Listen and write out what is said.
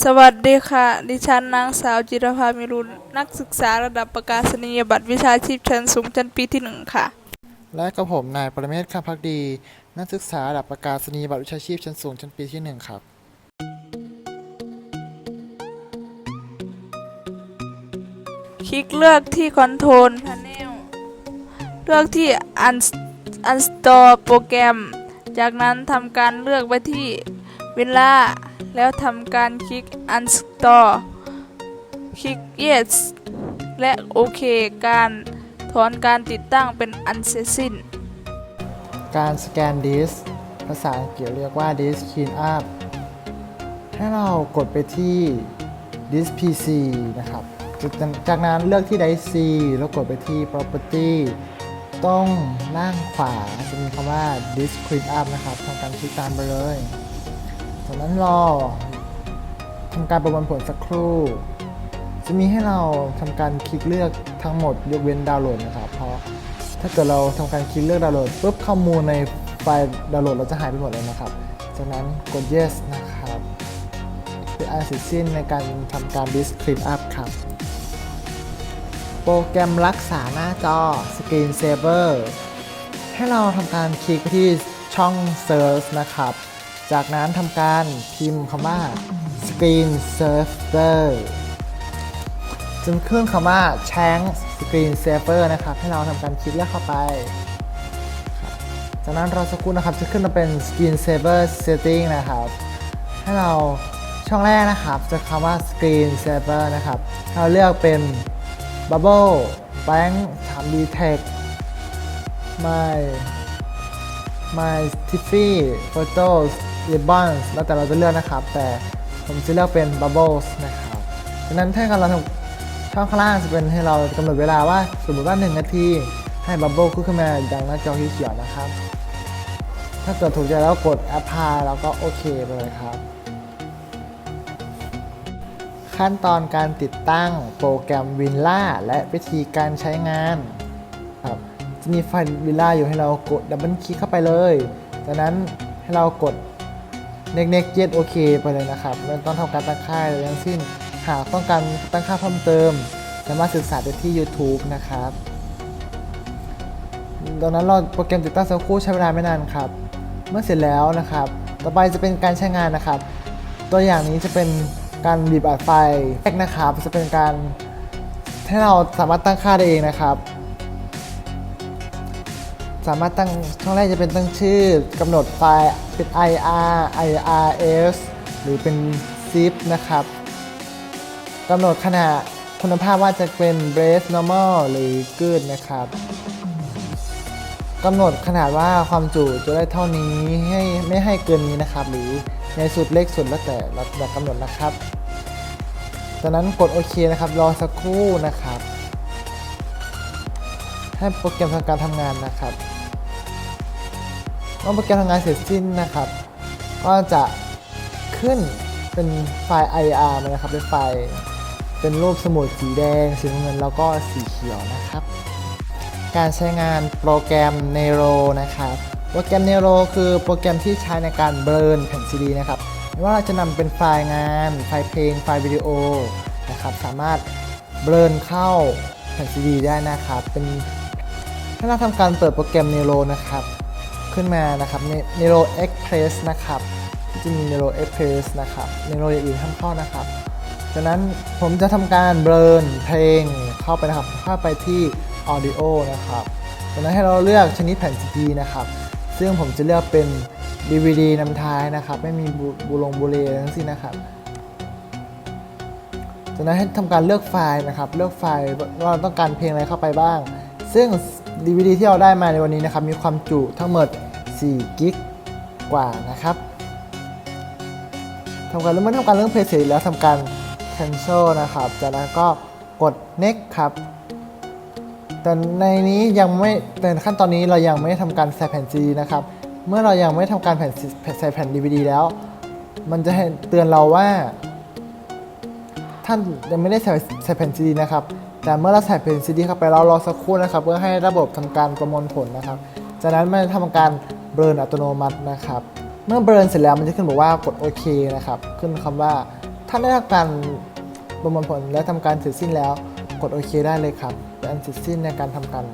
สวัสดีค่ะ ดิฉันนางสาวจิรภามิรุณนักศึกษาระดับประกาศนียบัตรวิชาชีพชั้นสูงชั้นปีที่หนึ่งค่ะ และกับผมนายปรเมศข้ามพักดี นักศึกษาระดับประกาศนียบัตรวิชาชีพชั้นสูงชั้นปีที่หนึ่งครับ คลิกเลือกที่ Control Panel เลือกที่ Un- Uninstall โปรแกรม จากนั้นทำการเลือกไปที่เวลา แล้วทำการคลิก Uninstall คลิก Yes และโอเคการถอนการติดตั้งเป็นอันเสร็จสิ้น การสแกนดิสภาษาอังกฤษเรียกว่า disk clean up ให้เรากดไปที่ disk PC นะครับ จากจากนั้นเลือกที่ disk C แล้วกดไปที่ property ต้องล่างขวาจะมีคำว่า disk clean up นะครับทำการคลิกตามไปเลย จากนั้นรอทำการประมวลผลสักครู่ จะมีให้เราทำการคลิกเลือกทั้งหมดยกเว้นดาวน์โหลดนะครับ เพราะถ้าเกิดเราทำการคลิกเลือกดาวน์โหลดปุ๊บข้อมูลในไฟล์ดาวน์โหลดเราจะหายไปหมดเลยนะครับ จากนั้นกด yes นะครับเป็นอันเสร็จสิ้นในการทำการ disk clean up ครับ โปรแกรมรักษาหน้าจอ Screen Saver ให้เราทำการคลิกไปที่ช่อง Search นะครับ จากนั้นทำการพิมพ์คำว่า Screen Saver จนขึ้นคำว่า Change Screen Saver นะครับ ให้เราทำการคลิกเลือกเข้าไป จากนั้นเรอสักครู่นะครับจะขึ้นมาเป็น Screen Saver Setting นะครับ ให้เราช่องแรกนะครับ จะคำว่า Screen Saver นะครับให้เราเลือกเป็น Bubble Blank 3D Text My My Tiffy Photos Ribbons แล้วแต่เราจะเลือกนะครับ แต่ผมจะเลือกเป็น Bubbles นะครับดังนั้นถ้าเราทำช่องข้างล่างจะเป็นให้เรากำหนดเวลาว่าสมมติว่า 1 นาที ให้ Bubble ขึ้นมาดังหน้าจอที่เขียวนะครับ ถ้าเกิดถูกใจแล้วกด Apply แล้วก็โอเคไปเลยครับ ขั้นตอนการติดตั้งโปรแกรม Villa และวิธีการใช้งานครับจะมีไฟล์ Villa อยู่ให้เรากดดับเบิลคลิกเข้าไปเลย จากนั้นให้เรากด Next Next Yes โอเคไปเลยนะครับไม่ต้องทำการตั้งค่าอะไรทั้งสิ้น หากต้องการตั้งค่าเพิ่มเติมสามารถศึกษาได้ที่ YouTube นะครับดังนั้นเราโปรแกรมติดตั้งสักครู่ใช้เวลาไม่นานครับ เมื่อเสร็จแล้วนะครับ ต่อไปจะเป็นการใช้งานนะครับ ตัวอย่างนี้จะเป็นการบีบอัดไฟแรกนะครับ จะเป็นการให้เราสามารถตั้งค่าได้เองนะครับ สามารถตั้งช่องแรกจะเป็นตั้งชื่อกำหนดไฟล์เป็น IR IRS หรือเป็น zip นะครับกำหนดขนาดคุณภาพว่าจะเป็น brace normal หรือ good นะครับกำหนดขนาดว่าความจุจะได้เท่านี้ให้ไม่ให้เกินนี้นะครับ หรือในสุดเล็กสุดแล้วแต่เราจะกำหนดนะครับจากนั้นกดโอเคนะครับ รอสักครู่นะครับ ให้โปรแกรมทำการทำงานนะครับ เมื่อโปรแกรมทำงานเสร็จสิ้นนะครับ ก็จะขึ้นเป็นไฟล์ IR มานะครับเป็นไฟล์เป็นรูปสมุดสีแดง สีน้ำเงินแล้วก็สีเขียวนะครับ การใช้งานโปรแกรม Nero นะครับโปรแกรม Nero คือโปรแกรมที่ใช้ในการเบิร์นแผ่นซีดีนะครับไม่ว่าเราจะนำเป็นไฟล์งาน ไฟล์เพลง ไฟล์วิดีโอนะครับสามารถเบิร์นเข้าแผ่นซีดีได้นะครับเป็นถ้าเราทำการเปิดโปรแกรม Nero นะครับ ขึ้นมานะครับ Nero Express นะครับที่จะมี Nero Express นะครับ Nero อย่างอื่นห้ามเข้านะครับ จากนั้นผมจะทำการเบิร์นเพลงเข้าไปนะครับ เข้าไปที่ Audio นะครับจากนั้นให้เราเลือกชนิดแผ่น CD นะครับ ซึ่งผมจะเลือกเป็น DVD นำท้ายนะครับ ไม่มีบูบลงบูเลทั้งสิ้นนะครับจากนั้นให้ทำการเลือกไฟล์นะครับ เลือกไฟล์ว่าเราต้องการเพลงอะไรเข้าไปบ้าง ซึ่ง DVD ที่เราได้มาในวันนี้นะครับ มีความจุทั้งหมด4กิกกว่านะครับทำการเมื่อทำการเรื่องเพย์เสร็จแล้วทำการ cancel นะครับ จากนั้นก็กด next ครับ แต่ในนี้ยังไม่แต่ขั้นตอนนี้เรายังไม่ทำการใส่แผ่น CD นะครับ เมื่อเรายังไม่ทำการแผ่นใส่แผ่น DVD แล้ว มันจะเตือนเราว่า ท่านยังไม่ได้ใส่ใส่แผ่น CD นะครับ แต่เมื่อเราใส่แผ่น CD เข้าไปเรารอสักครู่นะครับ เพื่อให้ระบบทำการประมวลผลนะครับ จากนั้นมันจะทำการเบิร์นอัตโนมัตินะครับ เมื่อเบิร์นเสร็จแล้วมันจะขึ้นบอกว่ากดโอเคนะครับ ขึ้นคำว่าท่านได้ทำการประมวลผลและทำการเสร็จสิ้นแล้ว กดโอเคได้เลยครับเป็นอันเสร็จสิ้นในการทำการ